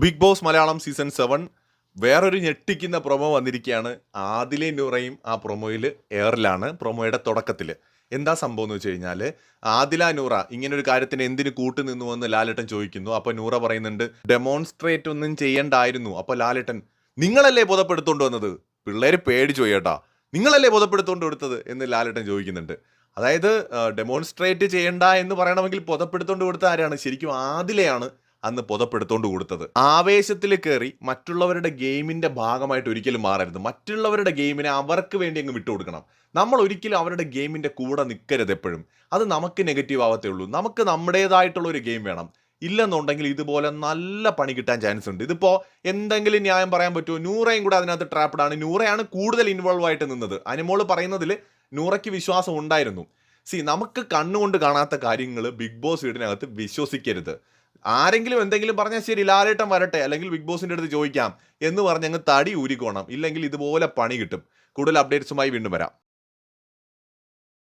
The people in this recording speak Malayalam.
Big boss Malayalam season seven വേറൊരു ഞെട്ടിക്കുന്ന പ്രൊമോ വന്നിരിക്കുകയാണ്. ആദിലെ നൂറയും ആ പ്രൊമോയിൽ എയറിലാണ് പ്രൊമോയുടെ തുടക്കത്തിൽ എന്താ സംഭവം എന്ന് വെച്ച് കഴിഞ്ഞാൽ ആദില നൂറ ഇങ്ങനൊരു കാര്യത്തിന് എന്തിനു കൂട്ടു നിന്നു എന്ന് ലാലേട്ടൻ ചോദിക്കുന്നു. അപ്പോൾ നൂറ പറയുന്നുണ്ട് ഡെമോൺസ്ട്രേറ്റ് ഒന്നും ചെയ്യണ്ടായിരുന്നു. അപ്പോൾ ലാലേട്ടൻ നിങ്ങളല്ലേ ബോധപ്പെടുത്തോണ്ട് വന്നത്? പിള്ളേര് പേടി ചോയ്യട്ടാ നിങ്ങളല്ലേ ബോധപ്പെടുത്തോണ്ട് കൊടുത്തത്? എന്ന് ലാലേട്ടൻ ചോദിക്കുന്നുണ്ട്. അതായത് ഡെമോൺസ്ട്രേറ്റ് ചെയ്യണ്ട എന്ന് പറയണമെങ്കിൽ ബോധപ്പെടുത്തോണ്ട് കൊടുത്ത ആരാണ്? ശരിക്കും ആദിലയാണ് അന്ന് പുതപ്പെടുത്തോണ്ട് കൊടുത്തത്. ആവേശത്തിൽ കയറി മറ്റുള്ളവരുടെ ഗെയിമിന്റെ ഭാഗമായിട്ട് ഒരിക്കലും മാറരുത്. മറ്റുള്ളവരുടെ ഗെയിമിനെ അവർക്ക് വേണ്ടി അങ്ങ് വിട്ടുകൊടുക്കണം നമ്മൾ ഒരിക്കലും അവരുടെ ഗെയിമിന്റെ കൂടെ നിൽക്കരുത് എപ്പോഴും. അത് നമുക്ക് നെഗറ്റീവ് ആവത്തേ ഉള്ളൂ. നമുക്ക് നമ്മുടേതായിട്ടുള്ള ഒരു ഗെയിം വേണം. ഇല്ലെന്നുണ്ടെങ്കിൽ ഇതുപോലെ നല്ല പണി കിട്ടാൻ ചാൻസ് ഉണ്ട്. ഇതിപ്പോ എന്തെങ്കിലും ന്യായം പറയാൻ പറ്റുമോ? നൂറയും കൂടെ അതിനകത്ത് ആണ്. നൂറയാണ് കൂടുതൽ ഇൻവോൾവ് ആയിട്ട് നിന്നത്. അനുമോൾ പറയുന്നതിൽ നൂറയ്ക്ക് വിശ്വാസം ഉണ്ടായിരുന്നു. സി നമുക്ക് കണ്ണുകൊണ്ട് കാണാത്ത കാര്യങ്ങൾ ബിഗ് ബോസ് വീടിനകത്ത് വിശ്വസിക്കരുത്. ആരെങ്കിലും എന്തെങ്കിലും പറഞ്ഞാൽ ശരി ലാലേട്ടൻ വരട്ടെ അല്ലെങ്കിൽ ബിഗ് ബോസിന്റെ അടുത്ത് ചോദിക്കാം എന്ന് പറഞ്ഞ് അങ്ങ് തടി ഊരിക്കോണം. ഇല്ലെങ്കിൽ ഇതുപോലെ പണി കിട്ടും. കൂടുതൽ അപ്ഡേറ്റ്സുമായി വീണ്ടും വരാം.